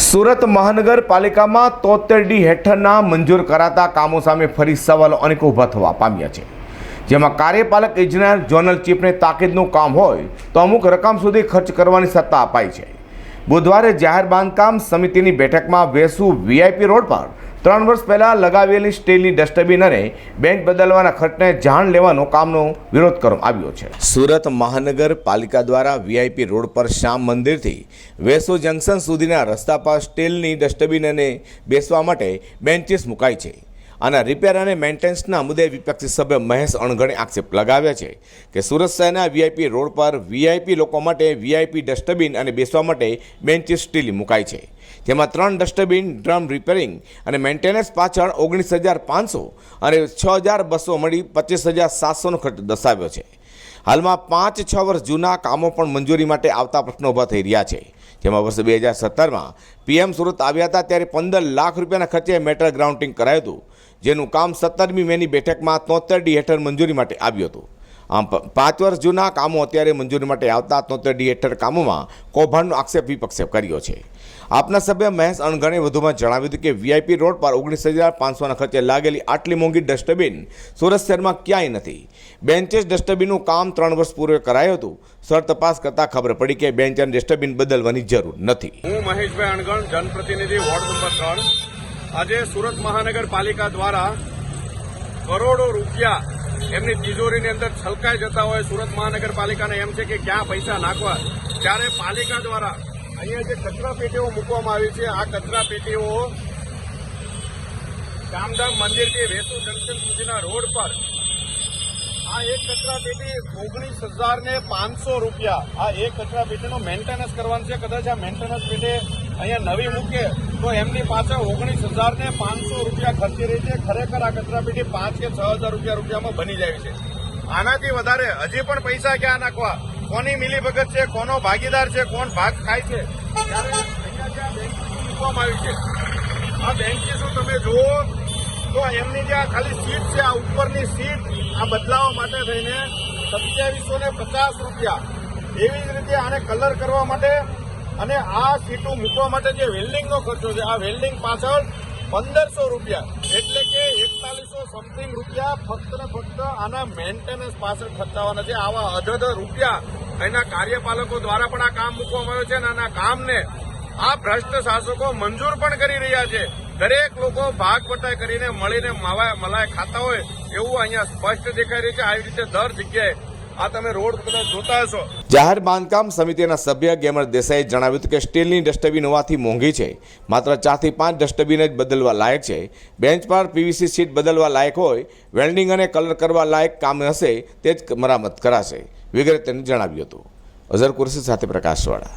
સુરત મહાનગરપાલિકામાં તોતેર ડી હેઠળના મંજૂર કરાતા કામો સામે ફરી સવાલો અનેક ઊભા થવા પામ્યા છે. જેમાં કાર્યપાલક ઇજનેર જોનલ ચીફને તાકીદનું કામ હોય તો અમુક રકમ સુધી ખર્ચ કરવાની સત્તા અપાઈ છે. બુધવારે જાહેર બાંધકામ સમિતિની બેઠકમાં વેસુ વીઆઈપી રોડ પર ત્રણ વર્ષ પહેલાં લગાવેલી સ્ટીલની ડસ્ટબિન અને બેન્ચ બદલવાના ખર્ચને જાણ લેવાનો કામનો વિરોધ કરવામાં આવ્યો છે. સુરત મહાનગરપાલિકા દ્વારા વીઆઈપી રોડ પર શ્યામ મંદિરથી વેસો જંકશન સુધીના રસ્તા પર સ્ટીલની ડસ્ટબિન અને બેસવા માટે બેન્ચીસ મુકાઈ છે. આના રિપેર અને મેન્ટેનન્સના મુદ્દે વિપક્ષી સભ્ય મહેશ અણઘણે આક્ષેપ લગાવ્યા છે કે સુરત શહેરના વીઆઈપી રોડ પર વીઆઈપી લોકો માટે વીઆઈપી ડસ્ટબિન અને બેસવા માટે બેન્ચીસ સ્ટીલ મુકાઈ છે. જેમાં ત્રણ ડસ્ટબિન ડ્રમ રિપેરિંગ અને મેન્ટેનન્સ પાછળ ઓગણીસ હજાર પાંચસો અને છ હજાર બસો મળી પચીસ હજાર સાતસોનો ખર્ચ દર્શાવ્યો છે. હાલમાં પાંચ છ વર્ષ જૂના કામો પણ મંજૂરી માટે આવતા પ્રશ્નો ઊભા થઈ રહ્યા છે. જેમાં વર્ષ બે હજાર સત્તરમાં પીએમ સુરત આવ્યા હતા ત્યારે પંદર લાખ રૂપિયાના ખર્ચે મેટલ ગ્રાઉન્ડિંગ કરાયું હતું, જેનું કામ સત્તરમી મેની બેઠકમાં તોતેર ડી હેઠળ મંજૂરી માટે આવ્યું હતું. આમ પાંચ વર્ષ જૂના કામો અત્યારે મંજૂરી માટે આવતા તોતેર ડી હેઠળ કામોમાં કૌભાંડનો આક્ષેપ વિપક્ષે કર્યો છે. આપના સભ્ય મહેશ અણગણે વધુમાં જણાવ્યું હતું કે વીઆઈપી રોડ પર ઓગણીસ હજાર પાંચસોના ખર્ચે લાગેલી આટલી મોંઘી ડસ્ટબિન સુરત શહેરમાં ક્યાંય નથી. બેન્ચેસ ડસ્ટબિનનું કામ ત્રણ વર્ષ પૂર્વે કરાયું હતું. સર, તપાસ કરતાં ખબર પડી કે બેન્ચ અને ડસ્ટબિન બદલવાની જરૂર નથી. હું મહેશભાઈ અણગણ, જનપ્રતિનિધિ વોર્ડ નંબર ત્રણ. આજે સુરત મહાનગરપાલિકા દ્વારા કરોડો રૂપિયા એમની તિજોરીની અંદર છલકાઈ જતા હોય સુરત મહાનગરપાલિકાને એમ છે કે ક્યાં પૈસા નાખવા? ત્યારે પાલિકા દ્વારા અહીંયા જે કચરા પેટીઓ મૂકવામાં આવી છે, આ કચરા પેટીઓ ગામધામ મંદિરથી વેસુ જંકશન સુધીના રોડ પર. આ એક કચરા પેટી ઓગણીસ હજાર ને પાંચસો રૂપિયા આ એક કચરા પેટીનું મેન્ટેનન્સ કરવાનું છે. કદાચ આ મેન્ટેનન્સ પેટે અહીંયા નવી મૂકે તો એમની પાસે ઓગણીસ હજાર ને પાંચસો રૂપિયા ખર્ચી રહી છે. ખરેખર આ કચરાપેટી પાંચ કે છ હજાર રૂપિયા રૂપિયામાં બની જાય છે. આનાથી વધારે હજી પણ પૈસા ક્યાં નાખવા? કોની મિલીભગત છે? કોનો ભાગીદાર છે? કોણ ભાગ ખાય છે? આવી છે. આ બેન્ચીસો તમે જુઓ? તો એમની જે આ ખાલી સીટ છે, આ ઉપરની સીટ, આ બદલાવા માટે થઈને સત્યાવીસો ને પચાસ રૂપિયા. એવી જ રીતે આને કલર કરવા માટે અને આ સીટું મૂકવા માટે જે વેલ્ડિંગનો ખર્ચો છે, આ વેલ્ડિંગ પાછળ પંદરસો રૂપિયા, એટલે કે એકતાલીસો સમથિંગ રૂપિયા ફક્ત ને ફક્ત આના મેન્ટેનન્સ પાછળ ખર્ચાવાના છે. આવા અધધ રૂપિયા એના કાર્યપાલકો દ્વારા પણ આ કામ મૂકવામાં આવ્યું છે અને આના કામને આ ભ્રષ્ટ શાસકો મંજૂર પણ કરી રહ્યા છે. દરેક લોકો ભાગ પટાઈ કરીને મળીને મલાય ખાતા હોય એવું અહીંયા સ્પષ્ટ દેખાઈ રહ્યું છે. આવી રીતે દર જગ્યાએ આ તમે રોડ જોતા જાહેર બાંધકામ સમિતિના સભ્ય ગેમર દેસાઈએ જણાવ્યું હતું કે સ્ટીલની ડસ્ટબિન હોવાથી મોંઘી છે. માત્ર ચારથી પાંચ ડસ્ટબિન જ બદલવા લાયક છે. બેન્ચ પર પીવીસી સીટ બદલવા લાયક હોય, વેલ્ડિંગ અને કલર કરવા લાયક કામ હશે, તે જ મરામત કરાશે. વગેરે તેને જણાવ્યું હતું. અઝર કુરશી સાથે પ્રકાશવાળા.